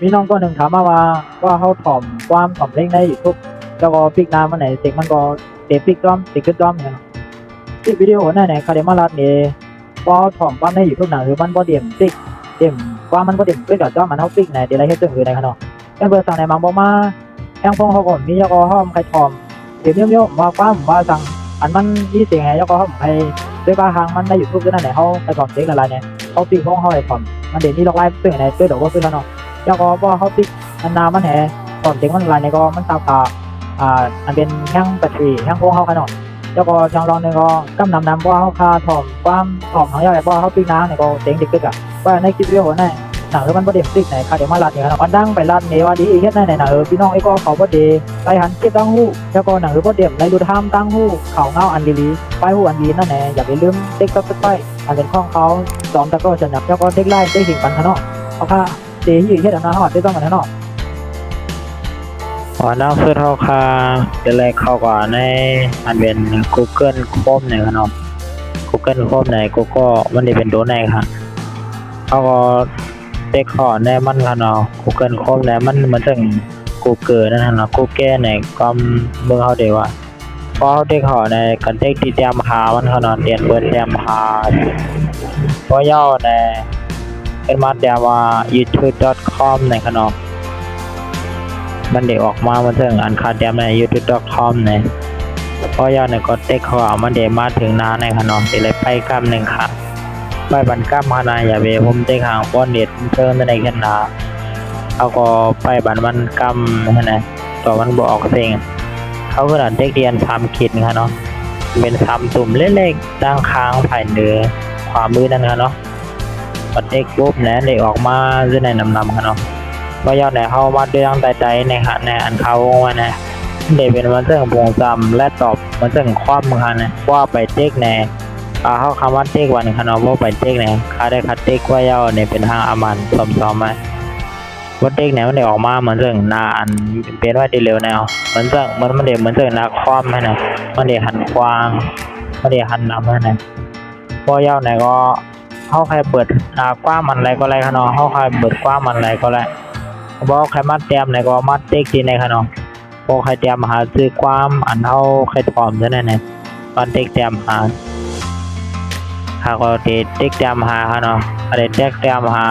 มีน้องก็หนึ่งถามมาว่าว่าเขาถ่อมความถ่อมเล่งในยูทูบแล้วก็ปิกน้ำมันไหนเสียงมันก็เตะปิกด้อมเติดขึ้นด้อมเนี่ยคลิปวิดีโอนั่นไหนคาเดมาลัดเนี่ยว่าถ่อมความในยูทูบหนังหรือมันบ่เดี่ยมติกเดี่ยมความมันบ่เดี่ยมขึ้นกับด้อมมันเขาปิกไหนเดี๋ยวไรให้ตึงหรือไหนขนาดยังเบอร์สั่งในมังบอกมาแองพงเขาก่อนมียกอห้อมใครถ่อมเดี๋ยวเนี้ยว่าความว่าสั่งอันมันมีเสียงไงยกอห้อมใครด้วยว่าทางมันในยูทูบด้วยนั่นไหนเขาไปถ่อมเสียงอะไรเนี่ยเขาปิกพงเขาไอ้ถ่อมมันเดี๋ยวนี้ลอกไลฟ์ตึงไหนด้วยดอกว่าขึ้นแล้วเนาะ แล้วก็พอเขาติดอันนามันแหก่อนเด็กมันลายในก็มันสาวขาอ่าอันเป็นแห้งแบตเตอรี่แห้งโค้งเขาขนาดแล้วก็จังรองหนึงก็กำนำนำว่าเขาคาถอมความถอมของยาแบบว่าเขาปิ้งน้ำเนี่ยก็เต็งเด็กตึกอะว่าในคลิปวิดีโอนั่นหนังหรือมันประเด็นติกไหนคาเดี๋ยวมาลัดเนี่ยนะมันดังไปลัดเนี่ยว่าดีอีกแค่ไหนไหนนะเออพี่น้องไอ้ก็เขาประเดไปหันเก็บตั้งหู้แล้วก็หนังหรือประเด็นในดูท่ามตั้งหู้เขาเงาอันลีลีไปหู้อันลีนั่นแหละอย่าไปลืมเด็กก็ไปอันเป็นข้องเขาสองตะก็จะหนับแล้วก็เด็กไล่เด็กหิงปันขนาดเอาค่ะ เสียอยู่ที่ดำนาหอดได้ต้องกันเนาะอ๋อน้ำเสื้อเท่าคาจะเลยเข้าก่อนในอันเป็น Google Chrome เนี่ยครับเนาะ Google Chrome ใน Google มันจะเป็นตัวไหนครับเขาก็เด็กขอในมันครับเนาะ Google Chrome ในมันมันถึง Google นั่นนะเนาะ Google ในก็เมืองเขาเดียวว่าเพราะเด็กขอในกันเทคที่เตรียมหามันเขานาะเรียนเปิดเตรียมหาเพราะย่อใน เป็นมาเตรียมว่า youtube.com ในครับเนาะมันเด็กออกมามันถึงอันคาเดียมใน youtube.com เนี่ยพราะยอดในก็เต็กเขาเอามันเดมาถึงนาในขนมติเลยไปกำหนึ่งค่ะไปบันกำขนาดอย่าเบผมเต็กหางป้อนเด็ดเพิ่มในขนาเขาก็ไปบันมันกำนะต่อมันบอกเสียงเขาขนาดเด็กเรียนสามขีดค่ะเนาะเป็นสามตุ่มเล็กๆตั้งค้างภายเนือขวามือนั่นค่ะเนาะ ปัดเด็กปุ๊บนะเด็กออกมาด้วยในนำๆค่ะเนาะว่ายอดไหนเข้ามาด้วยตั้งใจใจในค่ะในอันเขาว่านะเดี๋ยวเป็นมันเรื่องพงจำและตอบมันเรื่องความค่ะนะว่าไปเจ๊กแน่อาเข้าคำว่าเจ๊กวันค่ะเนาะว่าไปเจ๊กแน่ค่าได้คัดเจ๊กว่ายอดเนี่ยเป็นทางอามันสมซ้อมไหมว่าเจ๊กเนี่ยมันได้ออกมาเหมือนเรื่องนาอันเป็นว่าดีเร็วแนวเหมือนเรื่องมันมันเดี๋ยวเหมือนเรื่องนาความให้นะมันเดี๋ยวหันควางมันเดี๋ยวหันนำให้นะว่ายอดไหนก็ เขาใครเปิดนาความมันอะไรก็ไรค่ะเนาะเขาใครเปิดความมันอะไรก็ไรบอกใครมัดเตรียมไหนก็มัดเต็กดีในขนมบอกใครเตรียมหาซื้อความอันเท่าใครพร้อมซะแน่เนี่ยตอนเต็กเตรียมหาหาก็เด็กเต็กเตรียมหาค่ะเนาะอะไรเต็กเตรียมหา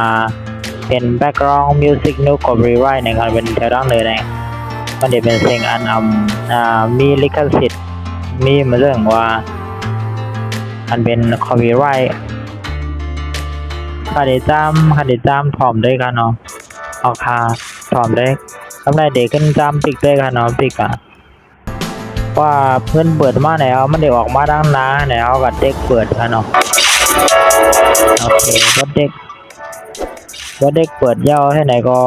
เป็น background music นุกกับ rewrite ในการเป็นแถวด้านเลยนะมันเดี๋ยวเป็นสิ่งอันอำอ่ามีลิขสิทธิ์มีมาเรื่องว่าอันเป็น copyright คาเดจามคาเดจามพร้อมด้วยกันเนาะเอาคาถอมได้ทำได้เด็กขึ้นจำปิกได้ค่ะน้องปิกอะว่าเพื่อนเปิดมาแล้วมันเด็กออกมาดังนาแล้วกับเด็กเปิดค่ะเนาะโอเคว่าเด็กว่าเด็กเปิดเย้าให้ไหนก็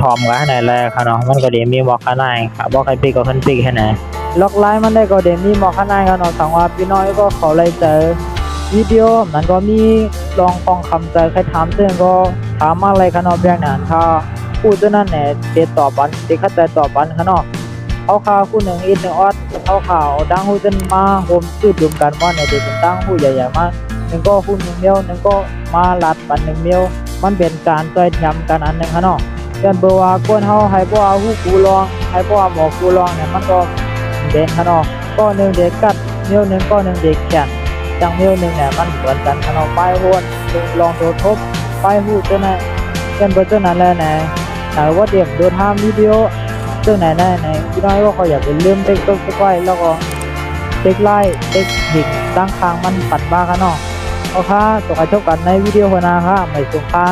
ถอมกันให้ไหนแลค่ะเนาะมันก็เดี๋ยวมีบอกข้างในค่ะบอกใครปิกก็ขึ้นปิกให้ไหนล็อกไลน์มันได้ก็เดี๋ยวมีหมอกข้างในกันเนาะสังว่าพี่น้อยก็ขอเลยเจอ วิดีโอมันก็มีลองฟองคำใจใครถามซึ่งก็ถามมาอะไรขนาดเบียงนั้นถ้าพูดด้วนั่นแหละเด็ดตอบบันเด็กเข้าใจตอบบันขนาดเอาข่าวคู่หนึ่งอีกหนึ่งออดเอาข่าวดังหูจนมาโฮมสืบรวมกันว่าเนี่ยเด็กเป็นตั้งผู้ใหญ่ๆมากหนึ่งก็คู่หนึ่งเดียวหนึ่งก็มาลัดปันหนึ่งเดียวมันเป็นการต่อยย้ำกันอันหนึ่งขนาดเพื่อนเบอร์ว่าควรเฮาให้บ่เอาหูกูลองให้บ่อหมอกูลองเนี่ยมันก็เด็กขนมก็หนึ่งเด็กกัดเมียวหนึ่งก็หนึ่งเด็กแขน จังเมียวหนึ่งเนี่ยมันเหมือนกันขนมป้ายวนลองโดนทบป้ายหูเจ้าหนเป็นเบอร์ตัวนั้นแล้วนะแต่ว่าเดี๋ยวโดนห้ามวิดีโอเจ้าไหนได้ไหนพี่น้อยว่าเขาอยากเป็นเรื่องเด็กตัวไว้แล้วก็เด็กไล่เด็กหิกตั้งคางมันปัดบ้ากันเนาะเอาค่ะตกกระชกกันในวิดีโอหน้าค่ะไม่ส่งค่ะ